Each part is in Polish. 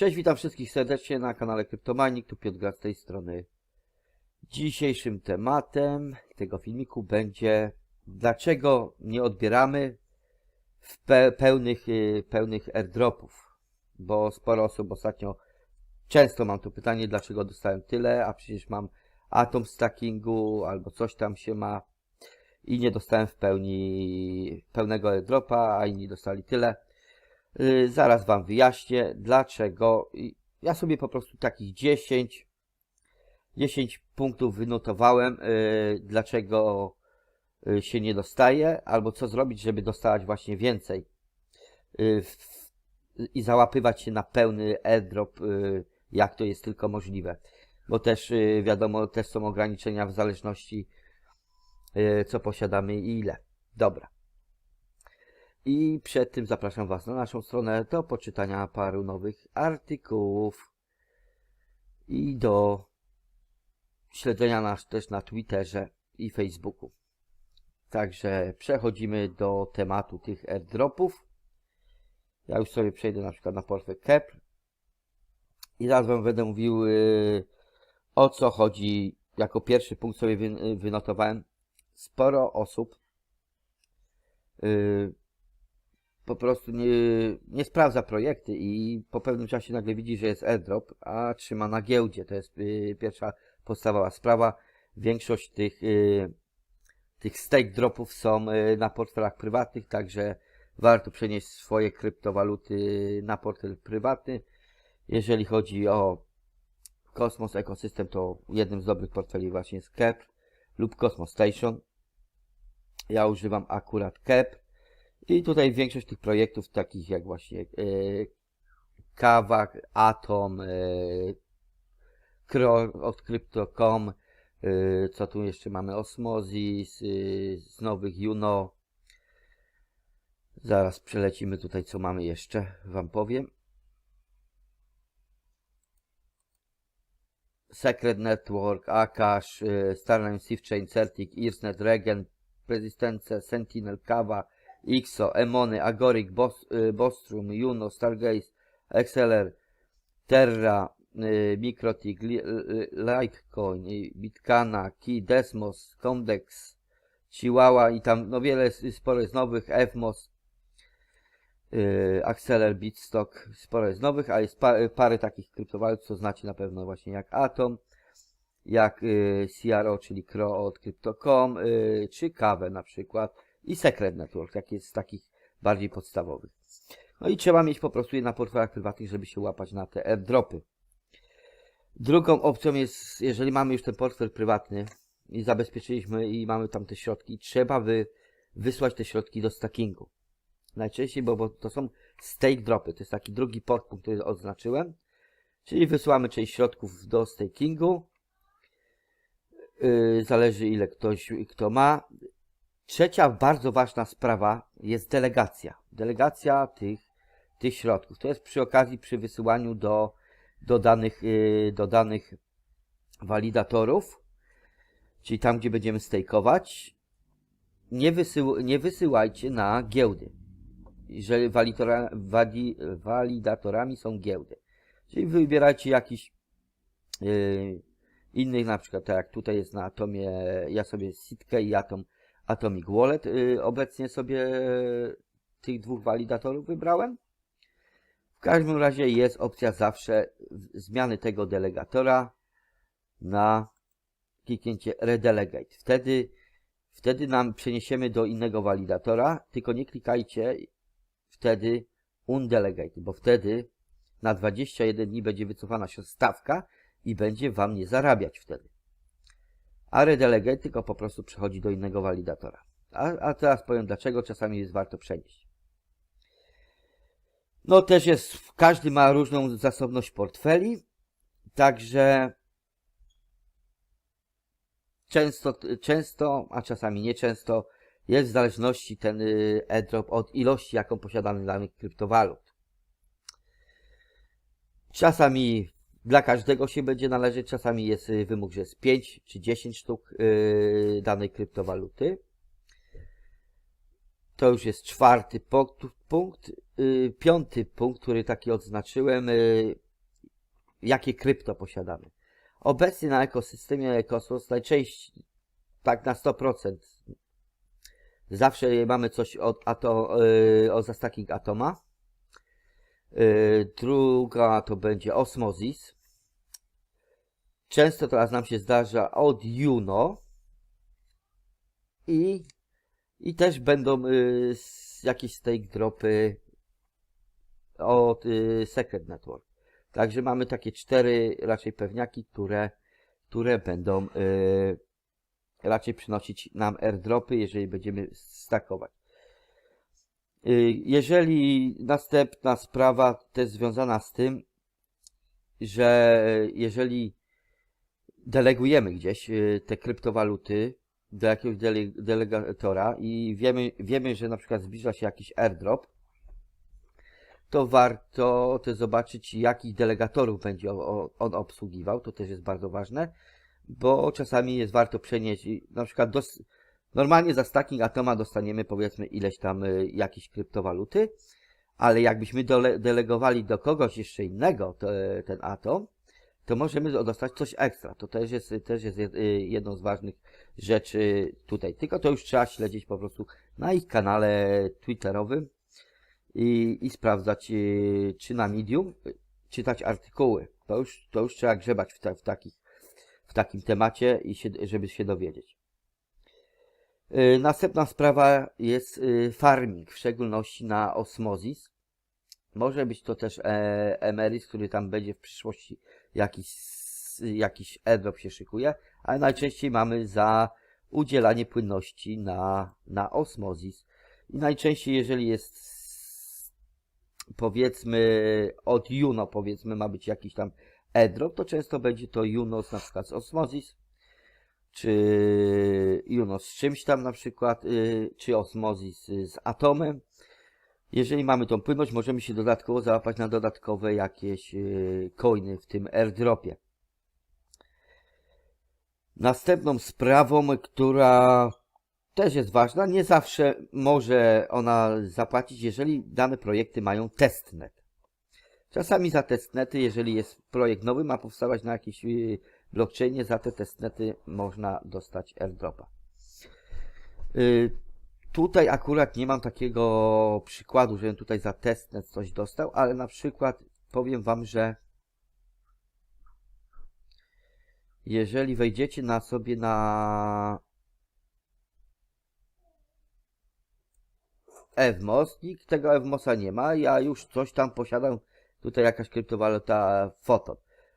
Cześć, witam wszystkich serdecznie na kanale Kryptomanik, tu Piotr Gra z tej strony. Dzisiejszym tematem tego filmiku będzie dlaczego nie odbieramy pe pełnych, y, pełnych airdropów. Bo sporo osób ostatnio, często mam to pytanie, dlaczego dostałem tyle, a przecież mam atom stackingu albo coś tam się ma i nie dostałem w pełni pełnego airdropa, a inni dostali tyle. Y, Zaraz Wam wyjaśnię, dlaczego. Ja sobie po prostu takich 10, 10 punktów wynotowałem, y, dlaczego y, się nie dostaje, albo co zrobić, żeby dostawać właśnie więcej i załapywać się na pełny airdrop, jak to jest tylko możliwe. Bo też wiadomo, też są ograniczenia w zależności co posiadamy i ile. Dobra. I przed tym zapraszam Was na naszą stronę do poczytania paru nowych artykułów i do śledzenia nas też na Twitterze i Facebooku. Także przechodzimy do tematu tych airdropów. Ja już sobie przejdę na przykład na portfel Kepr i zaraz Wam będę mówił yy, o co chodzi. Jako pierwszy punkt sobie wy, wynotowałem sporo osób yy, po prostu nie, nie sprawdza projekty i po pewnym czasie nagle widzi, że jest airdrop, a trzyma na giełdzie. To jest y, pierwsza podstawowa sprawa. Większość tych, y, tych stake dropów są y, na portfelach prywatnych, także warto przenieść swoje kryptowaluty na portfel prywatny. Jeżeli chodzi o Cosmos Ecosystem, to jednym z dobrych portfeli właśnie jest Kepr lub Cosmos Station. Ja używam akurat Kepr. I tutaj większość tych projektów, takich jak właśnie yy, Kawak, Atom, yy, Kro od Crypto.com, yy, co tu jeszcze mamy, Osmosis, z nowych Juno. Zaraz przelecimy tutaj, co mamy jeszcze, Wam powiem. Secret Network, Akash, yy, Starline Chain, Certic, Earsnet, Regen, Resistance, Sentinel, Kawa, IXO, Emony, Agoric, Bos, y, Bostrum, Juno, Stargaze, Exceler, Terra, y, Mikrotik, Li- y, Litecoin, y, Bitcana, Key, Desmos, Comdex, Chihuahua i tam no wiele, sporo jest nowych, FMOS, y, Acceler, Bitstock, sporo jest nowych, a jest pa, parę takich kryptowalut, co znacie na pewno właśnie jak Atom, jak y, CRO, czyli CRO od Crypto.com, y, czy Kawę na przykład i Secret Network, jak jest z takich bardziej podstawowych. No i trzeba mieć po prostu je na portfelach prywatnych, żeby się łapać na te airdropy. Drugą opcją jest, jeżeli mamy już ten portfel prywatny i zabezpieczyliśmy i mamy tam te środki, trzeba wy, wysłać te środki do stackingu. Najczęściej, bo, bo to są stake dropy, to jest taki drugi podpunkt, który oznaczyłem. Czyli wysyłamy część środków do stakingu. Yy, zależy ile ktoś, kto ma. Trzecia bardzo ważna sprawa jest delegacja. Delegacja tych, tych środków. To jest przy okazji przy wysyłaniu do, do, danych, yy, do danych walidatorów, czyli tam, gdzie będziemy stejkować. Nie, wysył, nie wysyłajcie na giełdy, jeżeli walidatora, wali, walidatorami są giełdy. Czyli wybierajcie jakiś yy, innych, na przykład tak jak tutaj jest na Atomie, ja sobie Sitkę i Atom Atomic Wallet. Y, obecnie sobie tych dwóch walidatorów wybrałem. W każdym razie jest opcja zawsze zmiany tego delegatora na kliknięcie Redelegate. Wtedy, wtedy nam przeniesiemy do innego walidatora, tylko nie klikajcie wtedy Undelegate, bo wtedy na 21 dni będzie wycofana się stawka i będzie Wam nie zarabiać wtedy a redelegate tylko po prostu przechodzi do innego walidatora. A, a teraz powiem dlaczego czasami jest warto przenieść. No też jest, każdy ma różną zasobność portfeli, także często, często, a czasami nieczęsto jest w zależności ten y, airdrop od ilości, jaką posiadamy danych kryptowalut. Czasami dla każdego się będzie należeć, czasami jest y, wymóg, że jest 5 czy 10 sztuk y, danej kryptowaluty. To już jest czwarty punkt. Y, Piąty punkt, który taki odznaczyłem, jakie krypto posiadamy. Obecnie na ekosystemie Cosmos najczęściej, tak na 100%, zawsze mamy coś od ato, o Zastaking Atoma. Yy, druga to będzie Osmosis. Często teraz nam się zdarza od Juno. I, i też będą s- jakieś stake dropy od yy, Secret Network. Także mamy takie cztery raczej pewniaki, które, które będą yy, raczej przynosić nam airdropy, jeżeli będziemy stakować. Yy, Jeżeli następna sprawa też związana z tym, że jeżeli delegujemy gdzieś yy, te kryptowaluty do jakiegoś dele- delegatora i wiemy, wiemy, że na przykład zbliża się jakiś airdrop, to warto też zobaczyć, jakich delegatorów będzie on obsługiwał. To też jest bardzo ważne, bo czasami jest warto przenieść, na przykład dos- normalnie za stacking atoma dostaniemy powiedzmy ileś tam y, jakiejś kryptowaluty, ale jakbyśmy dole- delegowali do kogoś jeszcze innego te, ten atom, to możemy dostać coś ekstra. To też jest, też jest y, jedną z ważnych rzeczy tutaj. Tylko to już trzeba śledzić po prostu na ich kanale twitterowym i, i sprawdzać, y, czy na Medium, czytać artykuły. To już, to już trzeba grzebać w, ta, w, takich, w takim temacie, i się, żeby się dowiedzieć. Y, Następna sprawa jest y, farming, w szczególności na Osmosis. Może być to też e, Emeris, który tam będzie w przyszłości jakiś, jakiś airdrop się szykuje, ale najczęściej mamy za udzielanie płynności na, na Osmosis. I najczęściej, jeżeli jest powiedzmy od Juno, powiedzmy, ma być jakiś tam airdrop, to często będzie to Juno na przykład z Osmosis, czy Juno z czymś tam na przykład, y, czy Osmosis y, z Atomem. Jeżeli mamy tą płynność, możemy się dodatkowo załapać na dodatkowe jakieś y, coiny w tym airdropie. Następną sprawą, która też jest ważna, nie zawsze może ona zapłacić, jeżeli dane projekty mają testnet. Czasami za testnety, jeżeli jest projekt nowy, ma powstawać na jakiejś y, blockchainie, za te testnety można dostać airdropa. Y, Tutaj akurat nie mam takiego przykładu, żebym tutaj za testnet coś dostał, ale na przykład powiem Wam, że jeżeli wejdziecie na sobie na Evmos, nikt tego Evmosa nie ma, ja już coś tam posiadam, tutaj jakaś kryptowaluta Photon.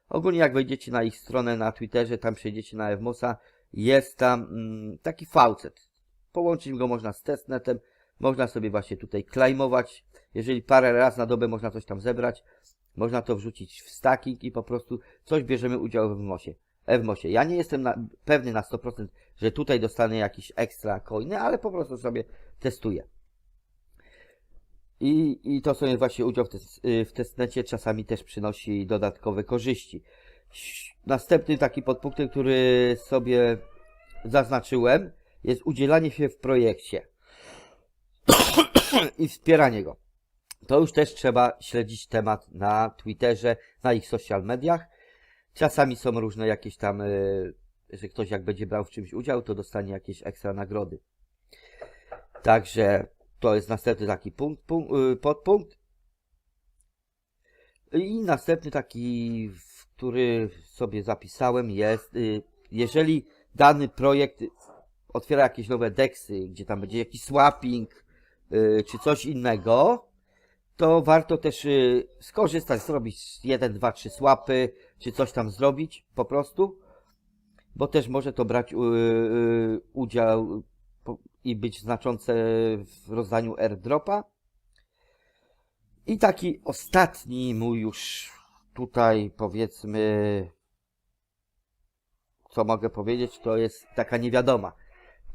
Ogólnie jak wejdziecie na ich stronę na Twitterze, tam przejdziecie na Evmosa, jest tam mm, taki faucet. Połączyć go można z testnetem, można sobie właśnie tutaj klejmować. Jeżeli parę razy na dobę można coś tam zebrać, można to wrzucić w stacking i po prostu coś bierzemy udział w Evmosie. Evmosie. Ja nie jestem na, pewny na 100%, że tutaj dostanę jakiś ekstra coiny, ale po prostu sobie testuję. I, I to sobie właśnie udział w, tes, w testnecie czasami też przynosi dodatkowe korzyści. Następny taki podpunkt, który sobie zaznaczyłem, jest udzielanie się w projekcie i wspieranie go. To już też trzeba śledzić temat na Twitterze, na ich social mediach. Czasami są różne jakieś tam, y, że ktoś jak będzie brał w czymś udział, to dostanie jakieś ekstra nagrody. Także to jest następny taki punkt, punkt, y, podpunkt. I następny taki, który sobie zapisałem jest, y, jeżeli dany projekt otwiera jakieś nowe deksy, gdzie tam będzie jakiś swapping, y, czy coś innego, to warto też skorzystać, zrobić jeden, dwa, trzy swapy, czy coś tam zrobić po prostu, bo też może to brać udział i być znaczące w rozdaniu airdropa. I taki ostatni mój już tutaj powiedzmy, co mogę powiedzieć, to jest taka niewiadoma.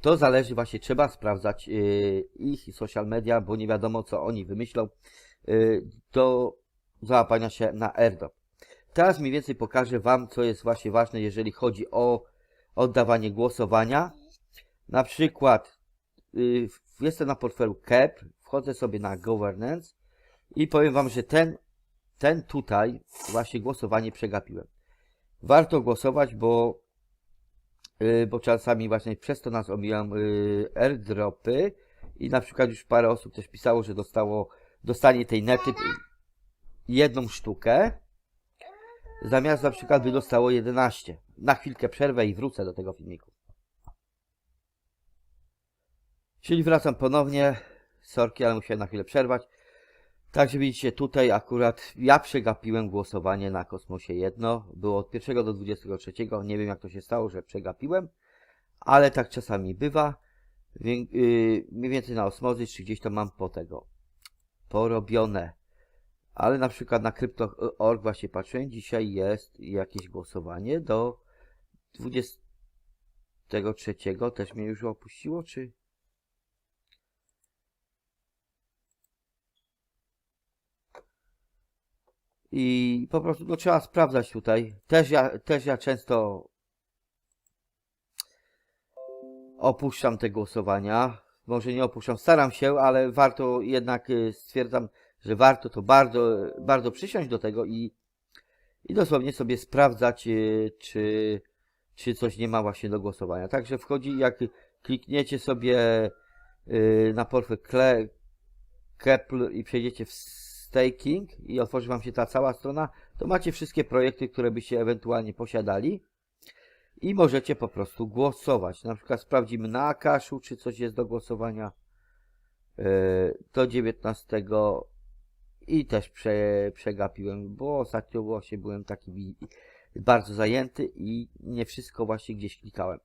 To zależy właśnie, trzeba sprawdzać y, ich social media, bo nie wiadomo co oni wymyślą y, do załapania się na airdrop. Teraz mniej więcej pokażę Wam, co jest właśnie ważne, jeżeli chodzi o oddawanie głosowania. Na przykład jestem na portfelu CAP, wchodzę sobie na governance i powiem Wam, że ten ten tutaj właśnie głosowanie przegapiłem. Warto głosować, bo, yy, bo czasami właśnie przez to nas omijają yy, airdropy i na przykład już parę osób też pisało, że dostało, dostanie tej nety jedną sztukę, zamiast na przykład by dostało 11. Na chwilkę przerwę i wrócę do tego filmiku. Czyli wracam ponownie. Sorki, ale musiałem na chwilę przerwać. Także widzicie, tutaj akurat ja przegapiłem głosowanie na Kosmosie 1. Było od 1 do 23. Nie wiem jak to się stało, że przegapiłem, ale tak czasami bywa. Wię, yy, mniej więcej na osmozy, czy gdzieś to mam po tego porobione. Ale na przykład na Crypto.org właśnie patrzyłem, dzisiaj jest jakieś głosowanie do 23. Też mnie już opuściło, czy... I po prostu no, trzeba sprawdzać tutaj. Też ja, też ja często opuszczam te głosowania. Może nie opuszczam, staram się, ale warto jednak y, stwierdzam, że warto to bardzo, bardzo przysiąść do tego i, i dosłownie sobie sprawdzać, y, czy, czy coś nie ma właśnie do głosowania. Także wchodzi, jak klikniecie sobie y, na portfel Kepler i przejdziecie w staking i otworzy Wam się ta cała strona, to macie wszystkie projekty, które byście ewentualnie posiadali i możecie po prostu głosować. Na przykład sprawdzimy na Akaszu, czy coś jest do głosowania yy, do 19 i też prze, przegapiłem, bo ostatnio właśnie byłem taki bardzo zajęty i nie wszystko właśnie gdzieś klikałem.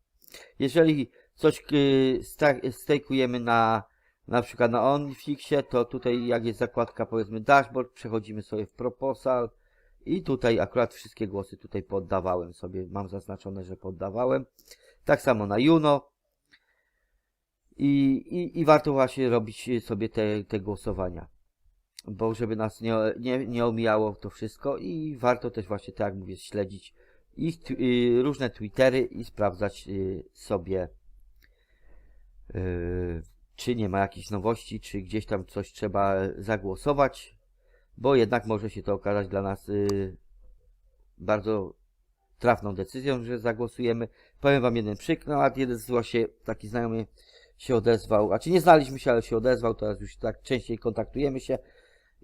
Jeżeli coś yy, stakujemy na na przykład na OnFixie, to tutaj jak jest zakładka powiedzmy dashboard, przechodzimy sobie w proposal i tutaj akurat wszystkie głosy tutaj poddawałem sobie, mam zaznaczone, że poddawałem. Tak samo na Juno. I, i, i warto właśnie robić sobie te, te głosowania, bo żeby nas nie, nie, nie omijało to wszystko i warto też właśnie, tak jak mówię, śledzić ich y, różne Twittery i sprawdzać y, sobie y, czy nie ma jakichś nowości, czy gdzieś tam coś trzeba zagłosować, bo jednak może się to okazać dla nas y, bardzo trafną decyzją, że zagłosujemy. Powiem Wam jeden przykład, jeden z właśnie taki znajomy się odezwał, a czy nie znaliśmy się, ale się odezwał, teraz już tak częściej kontaktujemy się.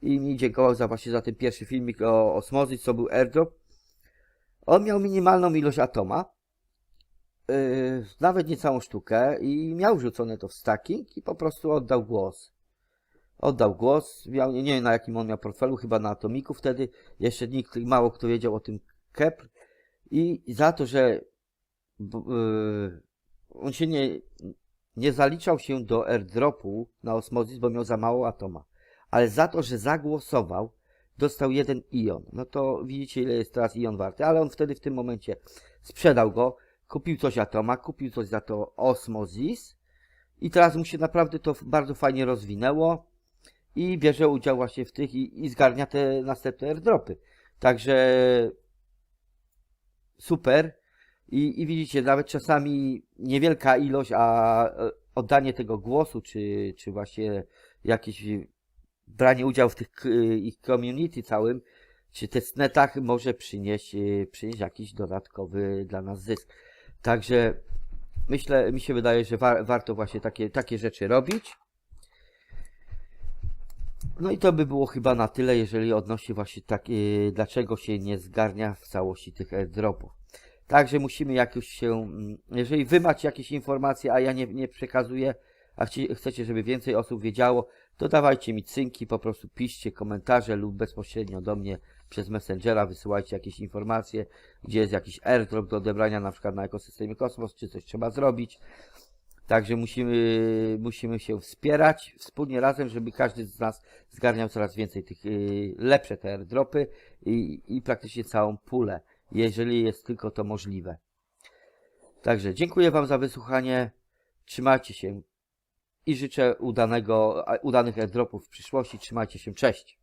I mi dziękował za właśnie za ten pierwszy filmik o osmozis, co był airdrop. On miał minimalną ilość atoma, yy, nawet nie całą sztukę i miał rzucone to w stacking i po prostu oddał głos. Oddał głos, miał, nie wiem na jakim on miał portfelu, chyba na Atomiku wtedy, jeszcze nikt, mało kto wiedział o tym Kepr i za to, że yy, on się nie, nie zaliczał się do airdropu na Osmozis, bo miał za mało atoma, ale za to, że zagłosował, dostał jeden ion. No to widzicie, ile jest teraz ion warty, ale on wtedy w tym momencie sprzedał go, kupił coś Atoma, kupił coś za to Osmosis i teraz mu się naprawdę to bardzo fajnie rozwinęło i bierze udział właśnie w tych i, i zgarnia te następne airdropy. Także super. I, I widzicie, nawet czasami niewielka ilość, a e, oddanie tego głosu, czy, czy właśnie jakieś branie udziału w tych ich community całym, czy testnetach może przynieść, e, przynieść jakiś dodatkowy dla nas zysk. Także myślę, mi się wydaje, że wa warto właśnie takie, takie rzeczy robić. No i to by było chyba na tyle, jeżeli odnosi właśnie tak, yy, dlaczego się nie zgarnia w całości tych airdropów. Także musimy jakoś się, mm, jeżeli wy macie jakieś informacje, a ja nie, nie przekazuję, a chcecie, żeby więcej osób wiedziało, to dawajcie mi cynki, po prostu piszcie komentarze lub bezpośrednio do mnie przez Messengera wysyłajcie jakieś informacje, gdzie jest jakiś airdrop do odebrania, na przykład na ekosystemie Kosmos, czy coś trzeba zrobić. Także musimy, musimy się wspierać wspólnie razem, żeby każdy z nas zgarniał coraz więcej tych yy, lepsze te airdropy i, i praktycznie całą pulę, jeżeli jest tylko to możliwe. Także dziękuję Wam za wysłuchanie. Trzymajcie się i życzę udanego, udanych airdropów w przyszłości. Trzymajcie się, cześć!